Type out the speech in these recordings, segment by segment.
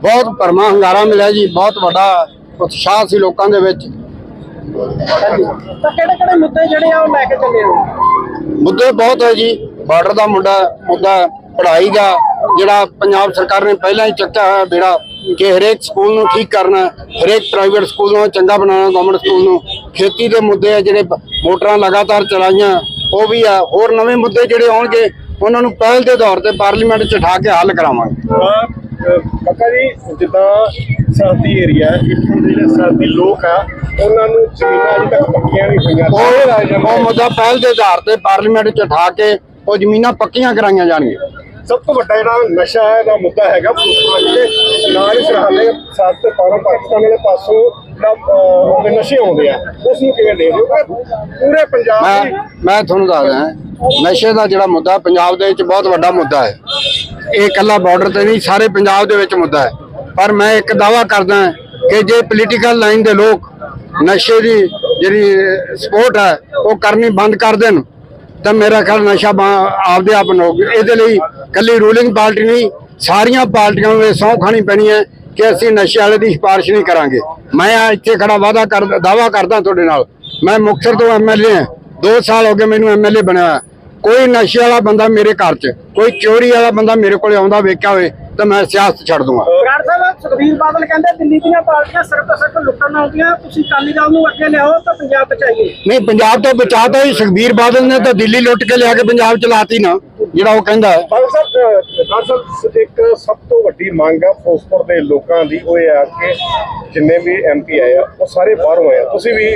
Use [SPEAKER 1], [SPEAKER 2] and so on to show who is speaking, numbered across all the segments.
[SPEAKER 1] ਬਹੁਤ ਭਰਮਾ ਹੰਗਾਰਾ ਮਿਲਿਆ ਜੀ ਬਹੁਤ ਵੱਡਾ ਉਤਸ਼ਾਹ ਸੀ ਲੋਕਾਂ ਦੇ ਵਿੱਚ।
[SPEAKER 2] ਤਾਂ ਕਿਹੜੇ ਕਿਹੜੇ ਮੁੱਦੇ ਜਿਹੜੇ ਆ ਉਹ ਲੈ ਕੇ ਚੱਲੇ ਹੋ?
[SPEAKER 1] ਮੁੱਦੇ ਬਹੁਤ ਹੈ ਜੀ ਬਾਰਡਰ ਦਾ ਮੁੱਦਾ ਮੁੱਦਾ ਪੜ੍ਹਾਈ ਦਾ ਜਿਹੜਾ ਪੰਜਾਬ ਸਰਕਾਰ ਨੇ ਪਹਿਲਾਂ ਹੀ ਚੱਕਿਆ ਹੋਇਆ ਬੇੜਾ ਕਿ ਹਰੇਕ ਸਕੂਲ ਨੂੰ ਠੀਕ ਕਰਨਾ ਹਰੇਕ ਪ੍ਰਾਈਵੇਟ ਸਕੂਲ ਨੂੰ ਚੰਗਾ ਬਣਾਉਣਾ ਗਵਰਨਮੈਂਟ ਸਕੂਲ ਨੂੰ। ਖੇਤੀ ਦੇ ਮੁੱਦੇ ਆ ਜਿਹੜੇ ਮੋਟਰਾਂ ਲਗਾਤਾਰ ਚਲਾਈਆਂ ਉਹ ਵੀ ਆ। ਹੋਰ ਨਵੇਂ ਮੁੱਦੇ ਜਿਹੜੇ ਆਉਣਗੇ ਉਹਨਾਂ ਨੂੰ ਪਹਿਲ ਦੇ ਤੌਰ ਤੇ ਪਾਰਲੀਮੈਂਟ 'ਚ ਉਠਾ ਕੇ ਹੱਲ ਕਰਾਵਾਂਗੇ।
[SPEAKER 3] ਪੱਕਾ ਜੀ ਜਿੱਦਾਂ ਸਰਦੀ ਏਰੀਆ ਇੱਥੋਂ ਦੇ ਜਿਹੜੇ ਸਰਦੀ ਲੋਕ ਆ ਉਹਨਾਂ ਨੂੰ ਜ਼ਮੀਨਾਂ ਅਜੇ ਤੱਕ ਪੱਕੀਆਂ ਨਹੀਂ ਹੋਈਆਂ।
[SPEAKER 1] ਉਹ ਉਹ ਮੁੱਦਾ ਪਹਿਲ ਦੇ ਆਧਾਰ ਤੇ ਪਾਰਲੀਮੈਂਟ 'ਚ ਉਠਾ ਕੇ ਉਹ ਜ਼ਮੀਨਾਂ ਪੱਕੀਆਂ ਕਰਾਈਆਂ ਜਾਣਗੀਆਂ।
[SPEAKER 3] ਸਭ ਤੋਂ ਵੱਡਾ ਜਿਹੜਾ ਨਸ਼ਾ ਹੈ ਦਾ ਮੁੱਦਾ ਹੈਗਾ ਦੇ ਨਾਲ ਹੀ ਸਰਹੱਦੇ ਸਾਥ ਤੇ ਪਾਰੋਂ ਪਾਕਿਸਤਾਨ ਵਾਲੇ ਪਾਸੋਂ ਉਹਦੇ ਨਸ਼ੇ ਆਉਂਦੇ ਆ ਉਸ ਨੂੰ ਕਿਵੇਂ ਦੇ ਦਿਓ ਪੂਰੇ ਪੰਜਾਬ
[SPEAKER 1] ਮੈਂ ਤੁਹਾਨੂੰ ਦੱਸਦਾ ਨਸ਼ੇ ਦਾ ਜਿਹੜਾ ਮੁੱਦਾ ਪੰਜਾਬ ਦੇ ਵਿੱਚ ਬਹੁਤ ਵੱਡਾ ਮੁੱਦਾ ਹੈ। ਇਹ ਇਕੱਲਾ ਬਾਰਡਰ ਤੇ ਨਹੀਂ, ਸਾਰੇ ਪੰਜਾਬ ਦੇ ਵਿੱਚ ਮੁੱਦਾ ਹੈ। ਪਰ ਮੈਂ ਇੱਕ ਦਾਵਾ ਕਰਦਾ ਕਿ ਜੇ ਪੋਲੀਟੀਕਲ ਲਾਈਨ ਦੇ ਲੋਕ ਨਸ਼ੇ ਦੀ ਜਿਹੜੀ ਸਪੋਰਟ ਹੈ, ਉਹ ਕਰਨੀ ਬੰਦ ਕਰ ਦੇਣ, ਤਾਂ ਮੇਰਾ ਖਿਆਲ ਨਸ਼ਾ ਆਪਦੇ ਆਪ ਨੂੰ ਇਹਦੇ ਲਈ ਕੱਲੀ ਰੂਲਿੰਗ ਪਾਰਟੀ ਨਹੀਂ, ਸਾਰੀਆਂ ਪਾਰਟੀਆਂ ਨੂੰ ਇਹ ਸਹੁੰ ਖਾਣੀ ਪੈਣੀ ਹੈ ਕਿ ਅਸੀਂ ਨਸ਼ੇ ਵਾਲੇ ਦੀ ਸਿਫਾਰਿਸ਼ ਨਹੀਂ ਕਰਾਂਗੇ। ਮੈਂ ਇੱਥੇ ਖੜਾ ਵਾਅਦਾ ਕਰ ਦਾਵਾ ਕਰਦਾ ਤੁਹਾਡੇ ਨਾਲ। ਮੈਂ ਮੁਕਤਸਰ ਤੋਂ ਐਮਐਲਏ ਹਾਂ। 2 ਸਾਲ ਹੋ ਗਏ ਮੈਨੂੰ ਐਮਐਲਏ ਬਣਿਆ ਹੋਇਆ। ਕੋਈ ਨਸ਼ੇ ਵਾਲਾ ਬੰਦਾ ਮੇਰੇ ਘਰ 'ਚ ਕੋਈ ਚੋਰੀ ਵਾਲਾ ਬੰਦਾ ਮੇਰੇ ਕੋਲੇ ਆਉਂਦਾ ਵੇਖਿਆ ਹੋਵੇ ਤਾਂ ਮੈਂ ਸਿਆਸਤ ਛੱਡ ਦੂੰਗਾ।
[SPEAKER 2] ਬਰਾੜ ਸਾਹਿਬ ਸੁਖਬੀਰ ਬਾਦਲ ਕਹਿੰਦੇ ਦਿੱਲੀ ਦੀਆਂ ਪਾਰਟੀਆਂ ਸਿਰਫ ਤੇ ਸਿਰਫ ਲੁੱਟਣ ਆਉਂਦੀਆਂ ਤੁਸੀਂ ਅਕਾਲੀ ਦਲ ਨੂੰ ਅੱਗੇ ਲਿਆਓ ਤਾਂ ਪੰਜਾਬ ਬਚਾਈਏ।
[SPEAKER 1] ਨਹੀਂ ਪੰਜਾਬ ਤੋਂ ਬਚਾਤਾ ਹੀ ਸੁਖਬੀਰ ਬਾਦਲ ਨੇ ਤਾਂ ਦਿੱਲੀ ਲੁੱਟ ਕੇ ਲਿਆ ਕੇ ਪੰਜਾਬ ਚਲਾਤੀ ਨਾ ਜਿਹੜਾ ਉਹ ਕਹਿੰਦਾ ਹੈ।
[SPEAKER 3] ਬਾਲ ਸਾਹਿਬ ਬਾਲ ਸਾਹਿਬ ਇੱਕ ਸਭ ਤੋਂ ਵੱਡੀ ਮੰਗ ਆ ਫਿਰੋਜ਼ਪੁਰ ਦੇ ਲੋਕਾਂ ਦੀ ਉਹ ਇਹ ਆ ਕਿ ਜਿੰਨੇ ਵੀ ਐਮਪੀ ਆਏ ਆ ਉਹ ਸਾਰੇ ਬਾਹਰੋਂ ਆਏ ਆ। ਤੁਸੀਂ ਵੀ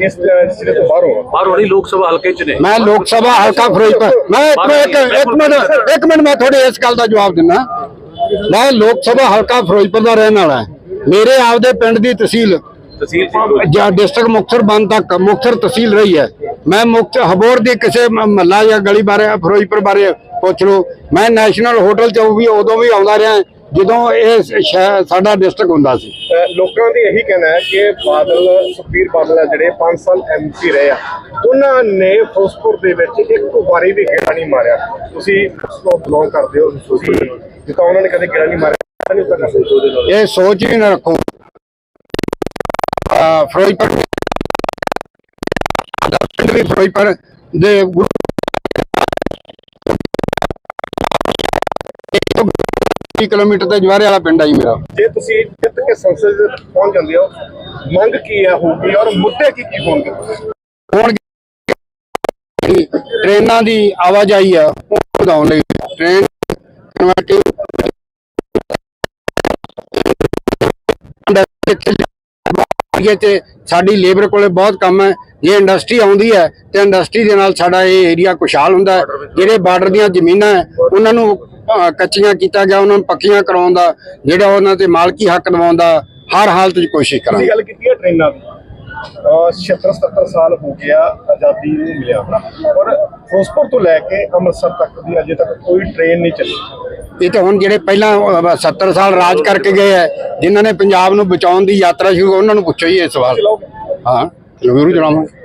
[SPEAKER 3] ਇਸ ਜ਼ਿਲ੍ਹੇ ਤੋਂ ਬਾਹਰੋਂ ਆ।
[SPEAKER 4] ਬਾਹਰ ਹੋਣੀ ਲੋਕ ਸਭਾ ਹਲਕੇ ਚ ਨੇ।
[SPEAKER 1] ਮੈਂ ਲੋਕ ਸਭਾ ਹਲਕਾ ਫਿਰੋਜ਼ਪੁਰ ਮੈਂ ਇੱਕ ਇੱਕ ਇੱਕ ਮਿੰਟ ਇੱਕ ਮਿੰਟ ਮੈਂ ਤੁਹਾਡੇ ਇਸ ਗੱਲ ਦਾ ਜਵਾਬ ਦਿੰਦਾ। ਮੈਂ ਲੋਕ ਸਭਾ ਹਲਕਾ ਫਿਰੋਜ਼ਪੁਰ ਦਾ ਰਹਿਣ ਵਾਲਾ ਮੇਰੇ ਆਪਦੇ ਪਿੰਡ ਦੀ ਤਹਿਸੀਲ
[SPEAKER 4] ਤਹਿਸੀਲ।
[SPEAKER 1] ਜਾਂ ਡਿਸਟ੍ਰਿਕਟ ਮੁਕਤਸਰ ਬਣ ਤੱਕ ਮੁਕਤਸਰ ਤਹਿਸੀਲ ਰਹੀ ਹੈ। ਮੈਂ ਮੁਕਤ ਹਬੋਰ ਦੀ ਕਿਸੇ ਮਹੱਲਾ ਜਾਂ ਗਲੀ ਬਾਰੇ ਫਿਰੋਜ਼ਪੁਰ ਬਾਰੇ ਪੁੱਛ ਲਓ। ਮੈਂ ਨੈਸ਼ਨਲ ਹੋਟਲ ਚ ਵੀ ਉਦੋਂ ਵੀ ਆਉਂਦਾ ਰਿਹਾ। ਜਦੋਂ ਇਹ ਸ਼ਹਿ- ਸਾਡਾ ਡਿਸਟ੍ਰਿਕਟ ਹੁੰਦਾ ਸੀ।
[SPEAKER 3] ਅਹ ਲੋਕਾਂ ਦੀ ਇਹੀ ਕਹਿਣਾ ਹੈ ਕਿ ਬਾਦਲ ਸੁਖਬੀਰ ਬਾਦਲ ਆ ਜਿਹੜੇ 5 ਸਾਲ ਐਮਪੀ ਰਹੇ ਆ। ਉਹਨਾਂ ਨੇ ਫਿਰੋਜ਼ਪੁਰ ਦੇ ਵਿੱਚ ਇੱਕ ਵਾਰੀ ਵੀ ਗੇੜਾ ਨਹੀਂ ਮਾਰਿਆ। ਤੁਸੀਂ ਉਸ ਤੋਂ ਬਿਲੋਂਗ ਕਰਦੇ ਹੋ ਤੁਸੀਂ ਜਿੱਦਾਂ ਉਹਨਾਂ ਨੇ ਕਦੇ ਗੇੜਾ ਨਹੀਂ ਮਾਰਿਆ ਨਹੀਂ ਕਰਨਾ।
[SPEAKER 1] ਇਹ ਸੋਚ ਵੀ ਨਾ ਰੱਖੋ। ਆ ਫਿਰੋਜ਼ਪੁਰ ਪਿੰਡ ਵੀ ਫਿਰੋਜ਼ਪੁਰ ਦੇ ਗੁਰੂ ਕਿਲੋਮੀਟਰ ਤੇ ਜਵਾਰੇ ਵਾਲਾ ਪਿੰਡ ਆ ਜੀ ਮੇਰਾ।
[SPEAKER 3] ਜੇ ਤੁਸੀਂ ਜਿੱਤ ਕੇ ਸੰਸਦ ਪਹੁੰਚ ਜਾਂਦੇ ਹੋ ਮੰਗ ਕੀ ਹੈ ਹੋਊਗੀ ਔਰ ਮੁੱਦੇ ਕੀ ਕੀ ਹੋਣਗੇ?
[SPEAKER 1] ਹੁਣ ਟ੍ਰੇਨਾਂ ਦੀ ਆਵਾਜਾਈ ਆ ਵਧਾਉਣ ਲਈ। ਟ੍ਰੇਨ ਤੇ ਸਾਡੀ ਲੇਬਰ ਕੋਲੇ ਬਹੁਤ ਕੰਮ ਹੈ। ਜੇ ਇੰਡਸਟਰੀ ਆਉਂਦੀ ਹੈ ਤੇ ਇੰਡਸਟਰੀ ਦੇ ਨਾਲ ਸਾਡਾ ਇਹ ਏਰੀਆ ਖੁਸ਼ਹਾਲ ਹੁੰਦਾ ਹੈ। ਜਿਹੜੇ ਬਾਰਡਰ ਦੀਆਂ ਜ਼ਮੀਨਾਂ ਹੈ ਉਹਨਾਂ ਨੂੰ ਕੱਚੀਆਂ ਕੀਤਾ ਗਿਆ ਉਹਨਾਂ ਨੂੰ ਪੱਕੀਆਂ ਕਰਾਉਣ ਦਾ ਜਿਹੜਾ ਉਹਨਾਂ ਤੇ ਮਾਲਕੀ ਹੱਕ ਦਿਵਾਉਣ ਦਾ ਹਰ ਹਾਲਤ 'ਚ ਕੋਸ਼ਿਸ਼ ਕਰਾਂਗੇ।
[SPEAKER 3] ਗੱਲ ਕੀਤੀ ਹੈ ਟ੍ਰੇਨਾਂ ਦੀ। 76 77 ਸਾਲ ਹੋ ਗਿਆ ਆਜ਼ਾਦੀ ਨੂੰ ਮਿਲਿਆ ਔਰ ਫਿਰੋਜ਼ਪੁਰ ਤੋਂ ਲੈ ਕੇ ਅੰਮ੍ਰਿਤਸਰ ਤੱਕ ਦੀ ਅਜੇ ਤੱਕ ਕੋਈ ਟ੍ਰੇਨ ਨਹੀਂ ਚੱਲੀ।
[SPEAKER 1] ਇਹ ਤਾਂ ਹੁਣ ਜਿਹੜੇ ਪਹਿਲਾਂ ਅਹ, 70 ਸਾਲ ਰਾਜ ਕਰਕੇ ਗਏ ਹੈ ਜਿਨ੍ਹਾਂ ਨੇ ਪੰਜਾਬ ਨੂੰ ਬਚਾਉਣ ਦੀ ਯਾਤਰਾ ਸ਼ੁਰੂ ਉਹਨਾਂ ਨੂੰ ਪੁੱਛੋ ਜੀ ਇਹ ਸਵਾਲ ਹਾਂ ਜ਼ਰੂਰ ਜણાਵਾਂਗੇ